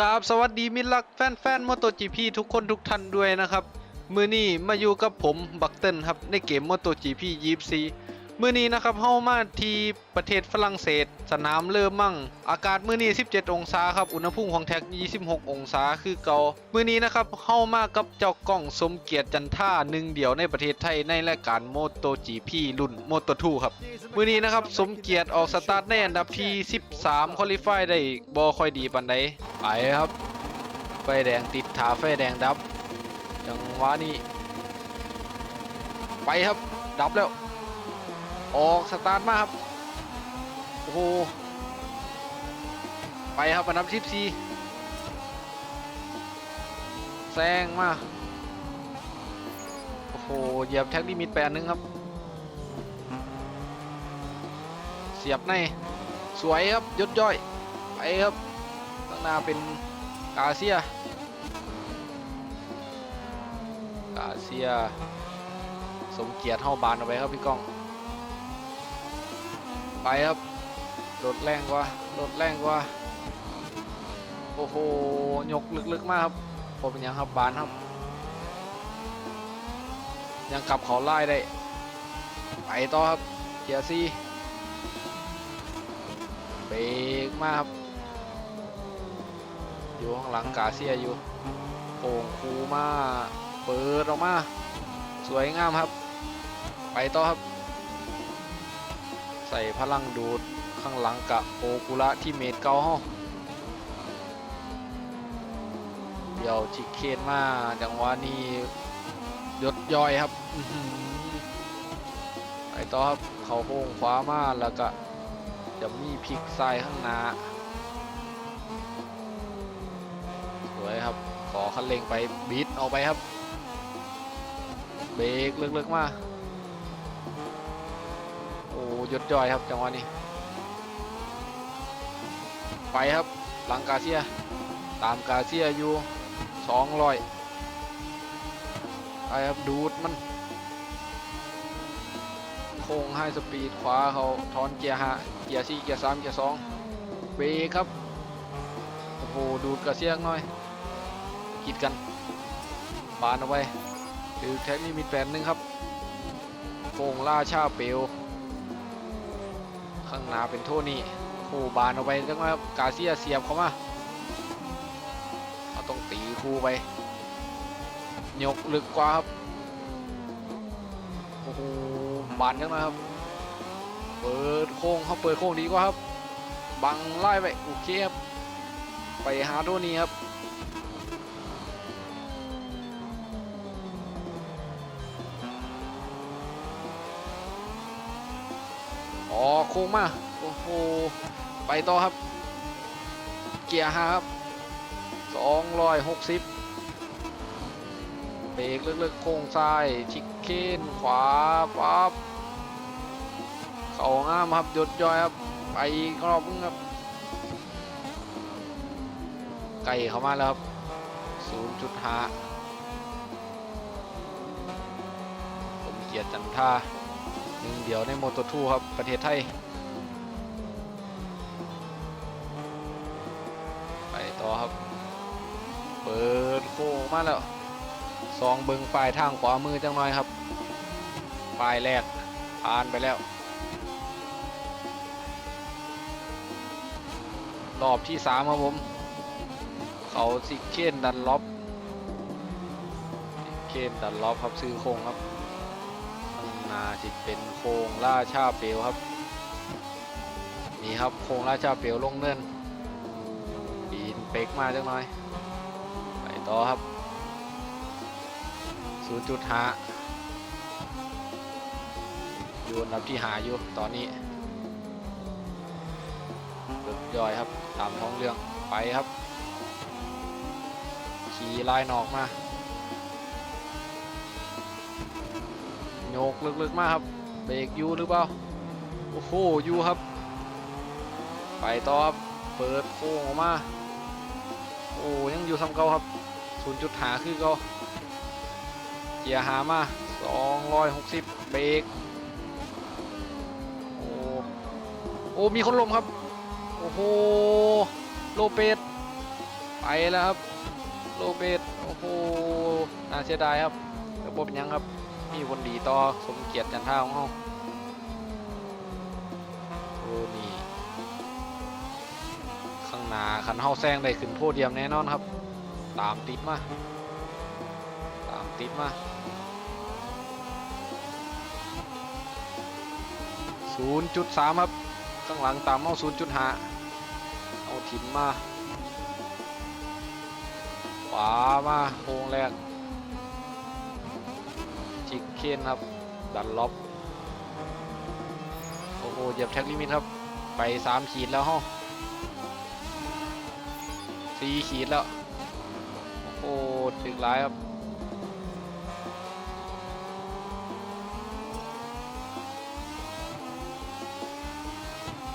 กราบสวัสดีมิลักแฟนๆมอโตจีพีทุกคนทุกท่านด้วยนะครับ มือนี้มาอยู่กับผมบักเติลครับในเกมมอโตจีพียีฟซี มือนี้นะครับเฮามาที่ประเทศฝรั่งเศส สนามเลอมั่ง อากาศมือนี้ 17 องศาครับ อุณหภูมิของแท็ก 26 องศาคือเกามือนี้นะครับเฮามากับเจ้ากล้องสมเกียรติจันท่าหนึ่งเดียวในประเทศไทยในรายการ MotoGP รุ่น Moto2 ครับ มือนี้นะครับสมเกียรติออกสตาร์ทในอันดับที่ 13คอลิฟายได้บอค่อยดีปันใดไปครับ ไฟแดงติดถาไฟแดงดับ จังหวะนี้ ไปครับดับแล้ว ออกสตาร์ทมาครับ โอ้โห ไปครับอันดับ14แซงมา โอ้โห เหยียบแท็กลิมิตไปอันนึงครับ เสียบใน สวยครับยศย่อย ไปครับข้างหน้าเป็นกาเซีย กาเซีย สมเกียรติเท่าบานเอาไปครับพี่ก้อง ไปครับรถแรงกว่ารถแรงกว่าโอ้โหยกลึกๆมากครับผมเป็นยังครับบานครับ ยังกลับเขาไล่ได้ไปต่อครับเกียร์ซีเบรกมากครับ อยู่ข้างหลังกาเซียอยู่โป่งคูมาเปิดออกมา สวยงามครับ ไปต่อครับ ใส่พลังดูดข้างหลังกะโอกุระที่เมดเกาห้องเดี๋ยวชิคเคนมาจังหวะนี้ยดย่อยครับอื้อหือไปต่อครับเขาโค้งขวามาแล้วก็จะมีพลิกซ้ายข้างหน้าสวยครับขอคันเร่งไปบีทออกไปครับ เบรกลึกๆมา อ้ยดย่อยครับจังหวะนี้ ไปครับหลังกาเซีย ตามกาเซียอยู่สองร้อยไปครับดูดมันโค้งไฮสปีดขวาเขาทอนเกียร์หาเกียร์สี่เกียร์สามเกียร์สองเบรครับ โอ้โห ดูดกาเซียหน่อยกีดกันบานเอาไว้ถือแท็กนี่มีแปดหนึ่งครับโค้งล่าชาเปลว ข้างหน้าเป็นโทนี่คู่บานเอาไปจังว่กาเซียเสียบเข้ามาเราต้องตีคู่ไป ยกลึกกว่าครับ โอ้โหบานจังนะครับ เปิดโค้งเขาเปิดโค้งดีกว่าครับ บังไล่ไปโอเคครับ ไปหาโทนี่ครับ อ๋อโค้งมาโอ้โหไปต่อครับ เกียร์ห้าครับสองร้อยหกสิบเบรกลึกๆโค้งซ้ายชิคเก้นขวาปั๊บเข่างามครับหยดย่อยครับไปกรอบนึงครับไก่เข้ามาแล้วครับศูนย์จุดห้าผมเกียรติจันทา นึ่งเดียวในโมโตทูครับ ประเทศไทย ไปต่อครับ เปิดโค้งมาแล้วซองเบิงปลายทางขวามือจังหน่อยครับปลายแรกผ่านไปแล้ว รอบที่สามครับผม เขาซิเคนดันล็อบซิเคนดันล็อบครับซื้อโค้งครับ ข้าสิเป็นโค้งล่าชาเปลวครับ นี่ครับโค้งล่าชาเปลวลงเนินปีนเป็กมาจังหน่อย ไปต่อครับ0.5อยู่อันดับที่หาอยู่ตอนนี้เบิกย่อยครับตามท้องเรื่องไปครับ ขี่ลายนอกมา ยกลึกๆมากครับ เบรกยูหรือเปล่า โอ้โหยูครับ ไปต่อครับ เปิดโค้งออกมา โอ้ยังอยู่ซ้ำเก่าครับ 0. หาคือเก่าเกียร์หามา 260 เบรกโอ้โอ้มีคนลมครับ โอ้โห โลเปสไปแล้วครับ โลเบตโอ้โหน่าเสียดายครับแต่บ่เป็นยังครับ มีคนดีต่อสมเกียรติจันท่าของเฮาโอ้นี่ข้างหน้าคันเฮาแซงได้ขึ้นโพเดียมแน่นอนครับ ตามติดมา ตามติดมา0.3ครับ ข้างหลังตามเอา0.5เอาถิ่มมาขวามาโค้งแรก จิกเคนครับ ดันล็อบโอ้โหเหยียบแท็กลิมิตครับ ไป 3 ขีดแล้วฮะสี่ขีดแล้ว โอ้โหถึงร้ายครับ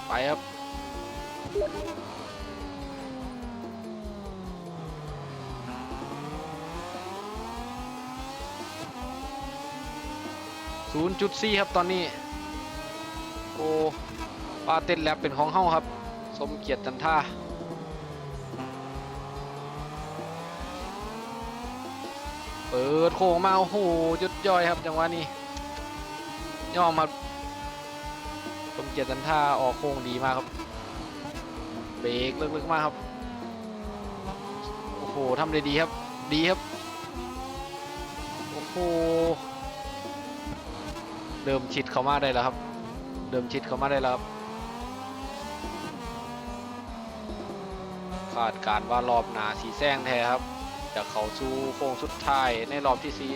ไปครับ 0.4 ครับตอนนี้โอ้ปาเต้นแลบเป็นของเฮาครับ สมเกียรติจันท่าเปิดโค้งมาโอ้โหจุดย่อยครับจังหวะนี้ยอมครับสมเกียรติจันท่าออกโค้งดีมากครับ เบรกลึกๆมากครับโอ้โหทำได้ดีครับดีครับโอ้โห เดิมชิดเขามาได้แล้วครับ เดิมชิดเขามาได้แล้วครับคาดการว่ารอบหนาสีแซงแท้ครับจะเขาสู่โค้งสุดท้ายในรอบที่สี่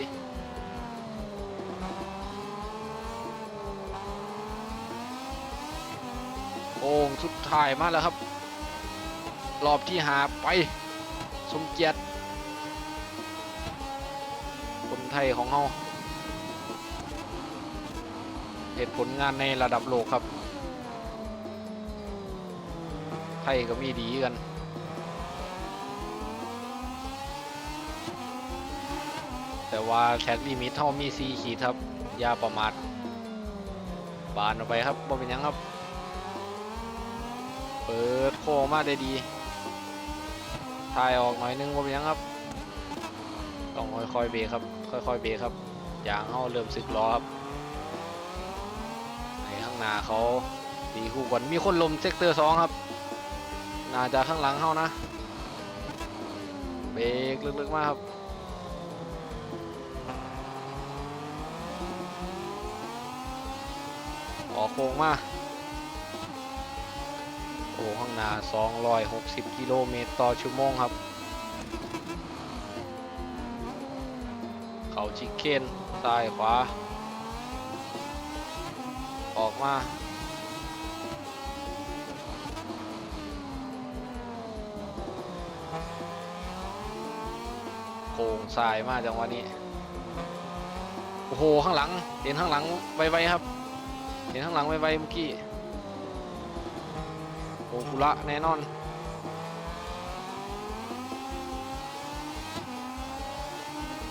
โค้งสุดท้ายมาแล้วครับ รอบที่หาไป สมเกียรติคนไทยของเรา เหตุผลงานในระดับโลกครับ ไทยก็มีดีกัน แต่ว่าแท็กลิมิตเท่ามี4ขีดครับยาประมาทบานออกไปครับบ่เป็นยังครับ เปิดโค้งมาได้ดีถ่ายออกหน่อยนึงบ่เป็นยังครับ ต้องค่อยๆเบรครับ ค่อยๆเบรครับยางเข้าเริ่มสึกล้อครับางหน้าเขาตีคู่กันมีคนลมเซกเตอร์สองครับ น่าจะข้างหลังเขานะเบรกลึกๆมากครับออกโค้งมาโอ้ข้างหน้า 260 กิโลเมตรต่อชั่วโมงครับ เขาชิคเก้นซ้ายขวา ออกมาโค้งซ้ายมากจังหวะนี้ โอ้โห ข้างหลัง เห็นข้างหลังไวๆครับ เห็นข้างหลังไวๆเมื่อกี้โอ้กุระแน่นอน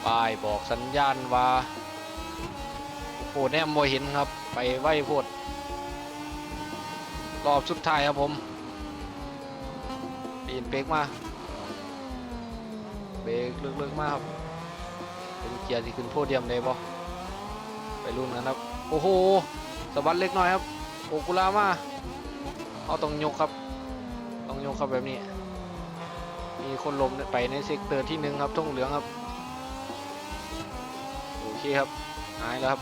ป้ายบอกสัญญาณว่า โอ้โหแนมบ่เห็นครับ ไปไวโพดรอบสุดท้ายครับผมปีนเบรกมาเบรกลึกๆมากครับเป็นเกียร์ที่ขึ้นโพเดียมได้บ่ไปรุ่นกันครับ โอ้โหสะบัดเล็กน้อยครับโอกุลามาเอาต้องยกครับ ต้องยกครับแบบนี้ มีคนลมไปในเซกเตอร์ที่หนึ่งครับทงเหลืองครับ โอเคครับหายแล้วครับ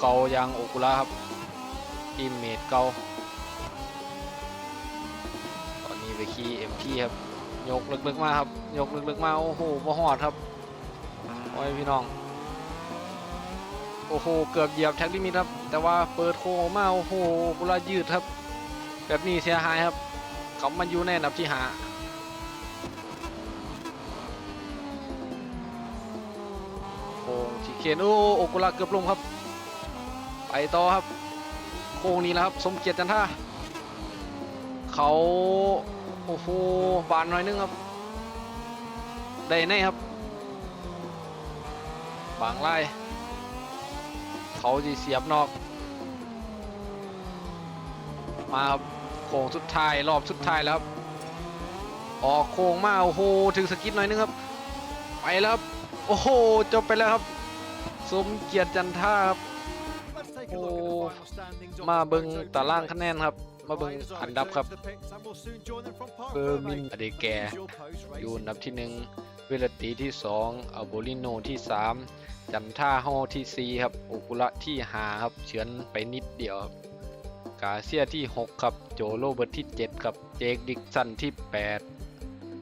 เกายางโอกุระครับทีมเมดเกาตอนนี้ไปขี่เอ็มพีครับยกลึกๆมาครับยกลึกๆมาโอ้โหบ่หอดครับโอ้ยพี่น้องโอ้โหเกือบเหยียบแท็กลิมิตครับ แต่ว่าเปิดโค้งมาโอ้โหกุลายืดครับ แบบนี้เสียหายครับเขามันอยู่ในอันดับที่หาโค้งชิเคนโอ้โอกุระเกือบลงครับ ไปต่อครับ โค้งนี้นะครับ สมเกียรติจันท่าเขาโอ้โหบานหน่อยนึงครับ ได้แน่ครับ บางไล่เขาจะเสียบนอก มาครับโค้งสุดท้ายรอบสุดท้ายแล้วครับ ออกโค้งมาโอ้โหถึงสกิดหน่อยนึงครับ ไปแล้วครับโอ้โหจบไปแล้วครับ สมเกียรติจันท่าครับ มาเบิงตารางคะแนนครับ มาเบิงอันดับครับเบอร์มินอเดแกอยู่อันดับที่หนึ่งเวลตีที่สองอัลโบลิโนที่สามจันท่าฮอที่สี่ครับโอกุระที่ห้าครับเฉือนไปนิดเดียวครับกาเซียที่หกครับ โจโรเบิร์ตที่เจ็ดครับ เจคดิกสันที่แปด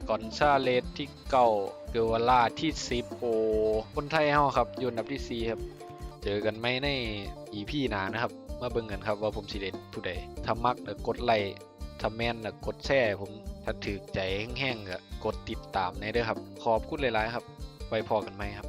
กอนซาเลสที่เก้าเกวาล่าที่สิบโอ คนไทยเฮาครับ อยู่อันดับที่สี่ครับ เจอกันไหมใน EP หนานะครับ มาเบิ่งกันครับว่าผมสิเล่นผู้ใดถ้ามักแล้วกดไลค์ถ้าแม่นแล้วกดแชร์ผมถ้าถือใจแห้งๆก็กดติดตามในเด้อครับ ขอบคุณหลายๆครับ ไว้พอกันไหมครับ